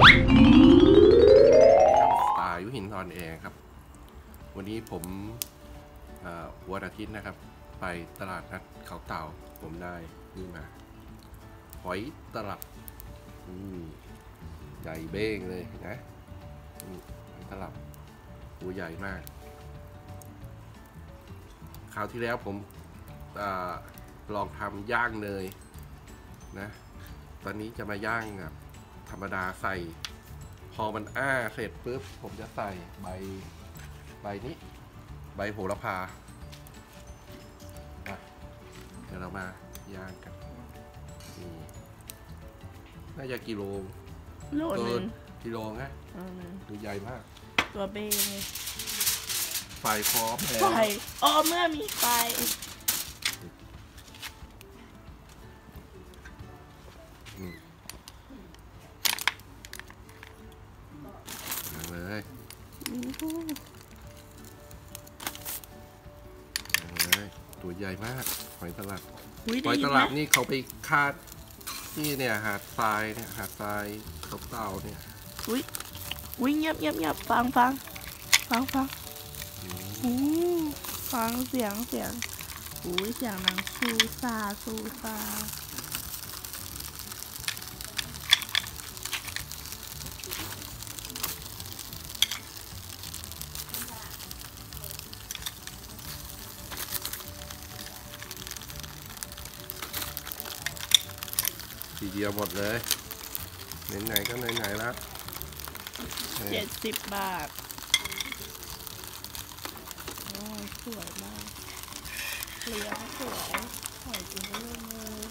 สไตล์ยุหินทอนแอร์ครับ วันนี้ผมวันอาทิตย์นะครับ ไปตลาดนัดเขาเต่าผมได้นี่มา หอยตลับใหญ่เบ้งเลยนะนี่หอยตลับตัวใหญ่มากคราวที่แล้วผมอลองทำย่างเนยนะ ตอนนี้จะมาย่างแบบ ธรรมดาใส่ พอมันอ้าเสร็จปุ๊บผมจะใส่ใบใบนี้ ใบโหระพาอะเดี๋ยวเรามาย่างกันนี่น่าจะกิโลโลหเกินึ่นงกิโลไงอืมดูใหญ่มาก ตัวเบงไฟพร้อมแล้วไฟอ๋อเมื่อมีไฟ ตัวใหญ่มากหอยตลับอุ้ยหได้อยยิตนไหมลับนี่เขาไปคาดที่เนี่ยหาดทรายเนี่ยหาดทรายเขาเต่าเนี่ยอุ้ยอุ้ยเงียบเงียบเงียบฟังฟังฟังฟังอืมอู้ฟังเสียงเสียงอุ้ยเสียงนางซูซาซูซา เดียวหมดเลยไหนๆก็ไหนๆแล้วเออเจ็ดสิบบาท โอ้ยสวยมากเลี้ยงสวยหอยจริงเรื่องเลย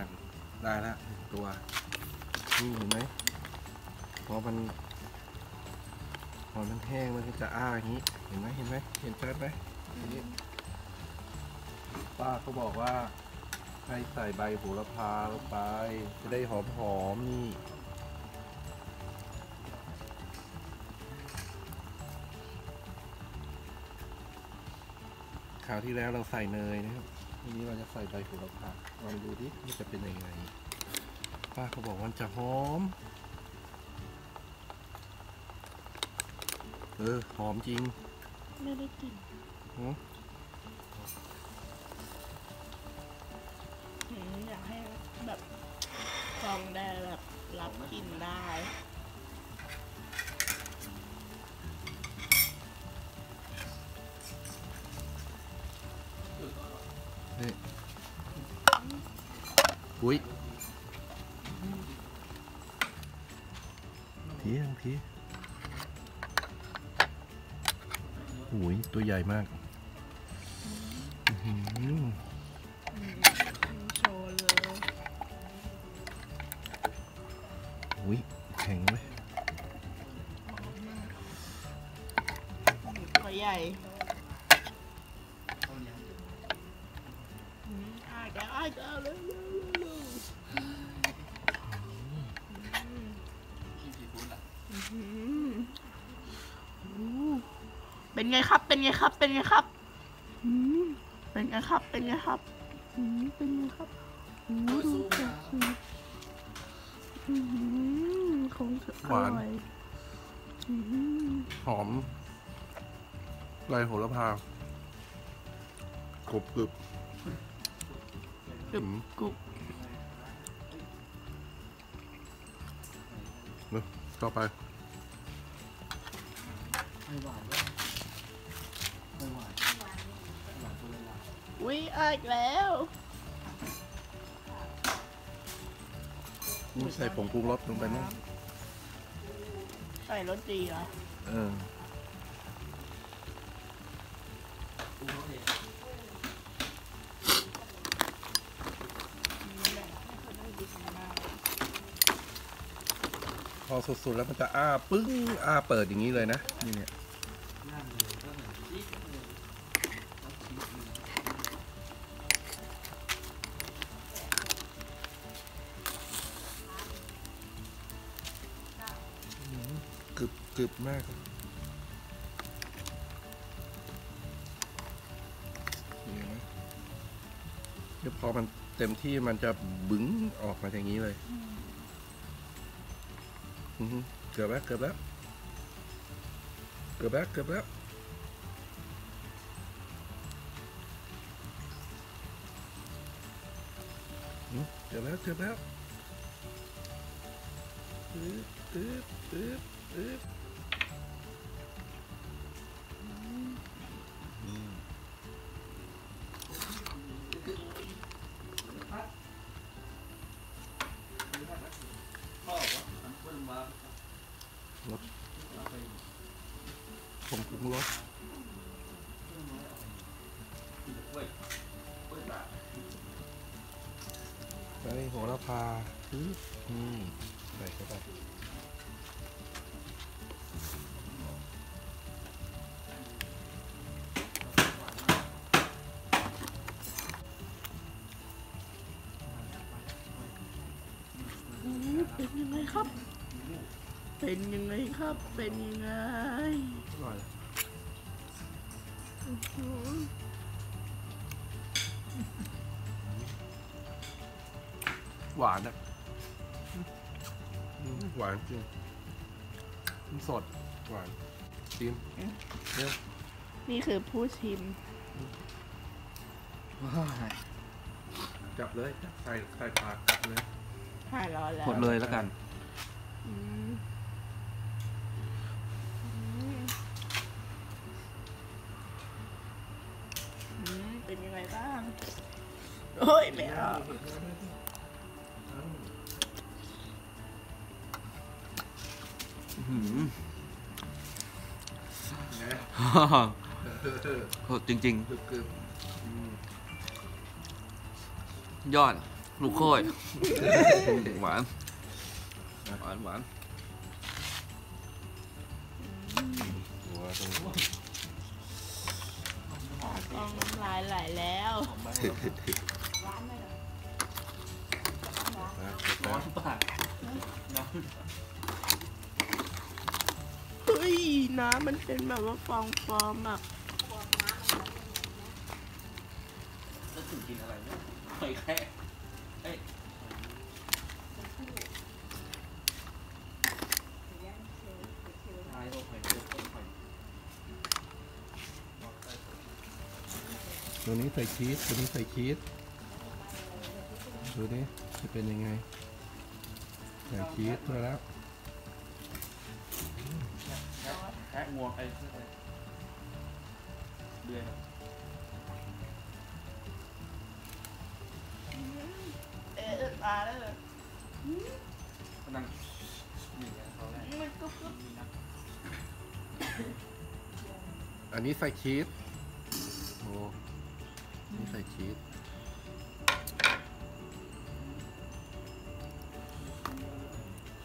ลังได้แล้วตัวนี่เห็นไหมพอมันพอมันแห้งมันก็จะอ้าอย่างนี้ เห็นไหมเห็นไหมเห็นชัดไหมอันนี้ป้าเขาบอกว่าให้ใส่ใบโหระพาลงไป จะได้หอมหอมนี่คราวที่แล้วเราใส่เนยนะครับ ทีนี้เราจะใส่ใบโหระพาลองดูดิมันจะเป็นยังไง ป้าเขาบอกว่ามันจะหอม เออ หอมจริง ไม่ได้กลินหืออืมอยากให้แบบฟองได้แบบรับกลิ่นได้ นี่อุ้ยทียังทีอุ้ยตัวใหญ่มากอื้อหือโชว์เลยอุ้ยแข็งเลยตัวใหญ่อืม อะแกอะแกเอาเร็วเร็วเป็นไงครับ เป็นไงครับ เป็นไงครับ เป็นไงครับ เป็นไงครับ เป็นไงครับดูสิอืมคงจะอร่อยหอมไรโหระพากรุบกรึบ กรุบกรุบเนอะต่อไปไม่หวานด้วยไม่หวานหวานตัวเลยล่ะวิอะอีกแล้วนี่ใส่ผงปรุงรสลงไปมั้งใส่รสดีเหรอเออ ปรุงรสเอง พ อสุดๆแล้วมันจะอ้าปึ้งอ้าเปิดอย่างนี้เลยนะนี่เนี่ยกรึบกรึบมากเห็นไหมเดี๋ยวพอมันเต็มที่มันจะบึ้งออกมาอย่างนี้เลย อือหือเกือบแล้วเกือบแล้ว รสเอาไปผมปรุงรสกินกล้วยกล้ยโหระพาปึ๊บนี่ใส่เข้าไป เป็นยังไงครับ เป็นยังไงอร่อยอื้อหือหวานอะอืมหวานจริงมันสด หวานชิมเร็วนี่คือผู้ชิมว้ายจับเลยจับใส่ใส่ปากจับเลยหายร้อนแล้ว หมดเลยแล้วกัน อืมอืมอืมเป็นยังไงบ้าง โอ้ยไม่เอาหืมไงจริงยอด ลูกโค้ยหวาน หวานหวานหัว ต้องน้ำลายไหลแล้วร้อนปากร้อนเฮ้ยน้ำมันเป็นแบบว่าฟองฟองๆแบบแล้วถึงกินอะไรเนี่ยหอยแครงเอ้ยตายโอ้หอยเชลล์หอย ตัวนี้ใส่ชีสตัวนี้ใส่ชีสดูนี่จะเป็นยังไงใส่ชีสด้วแล้วแคะงวงไอ้เพื่ออะไรเดือยครับเอ๊ะมาแล้วเหรอกำลังนี่งเขาแรกมันก็คือมีนะอันนี้ใส่ชีสโอ้ นี่ใส่ชีส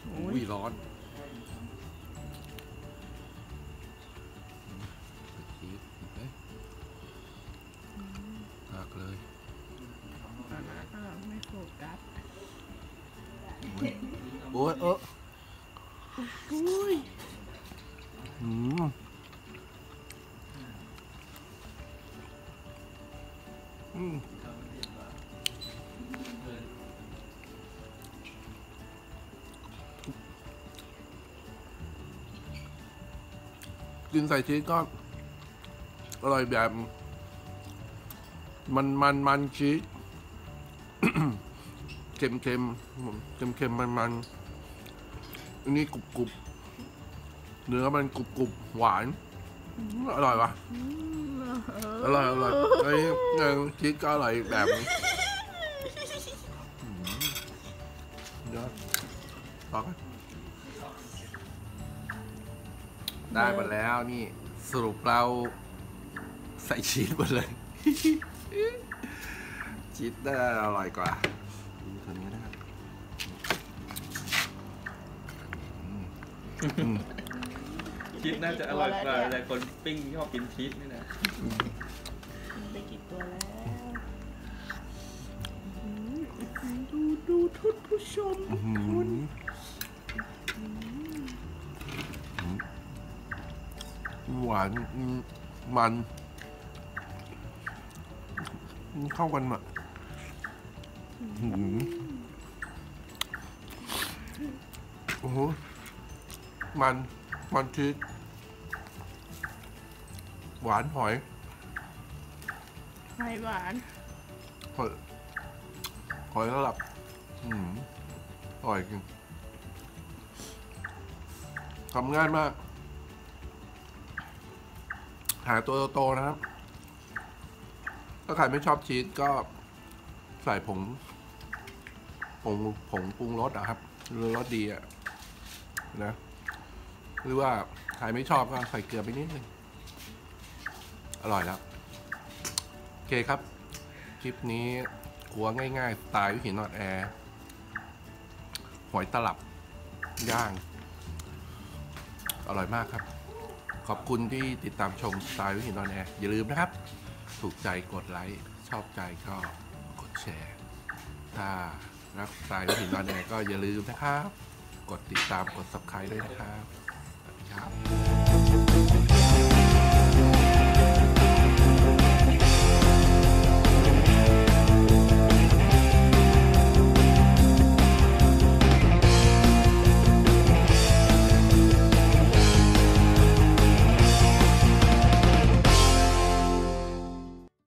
โอ้ยอุ้ยร้อนใส่ชีสเห็นไหมหักเลยอ่าไม่โฟกัสโอ้ยเอออุ้ยอืม กินใส่ชีสก็อร่อยแบบ มันมันมันชีสเค็มเค็มเค็มเค็มมันมันอันนี้กรุบกรุบเนื้อมันกรุบกรุบหวาน อร่อยปะอืม อร่อยอร่อยไอ้ไอ้ชีสก็อร่อยอีกแบบนึงยอดต่อกันได้หมดแล้วนี่สรุปเราใส่ชีสหมดเลย ชีสได้อร่อยกว่าดูตัวนี้นะครับ ชีสน่าจะอร่อยกว่าแต่คนปิ้งชอบกินชีสนี่นะกินไปกี่ตัวแล้วอื้อหือดูดูทุกผู้ชมอื้อหือหวานอืมมันอืมเข้ากันมาอื้อหือโอ้โหมัน มันชีสหวานหอยไข่หวานหอยหอยระดับอืมอร่อยจริงทำง่ายมาก หาตัวโตๆนะครับ ถ้าใครไม่ชอบชีสก็ใส่ผงผงผงปรุงรสอะครับหรือรสดีอะนะ หรือว่าใครไม่ชอบก็ใส่เกลือไปนิดนึง อร่อยแล้ว โอเคครับ คลิปนี้ครัวง่ายๆสไตล์วิถีนอดแอร์หอยตลับ ย่าง อร่อยมากครับ ขอบคุณที่ติดตามชมสไตล์วิถีนอดแอร์อย่าลืมนะครับ ถูกใจกดไลค์ชอบใจก็กดแชร์ถ้ารักสไตล์วิถีนอดแอร์ก็อย่าลืมนะครับ กดติดตามกด subscribe ด้วยนะครับ Tchau.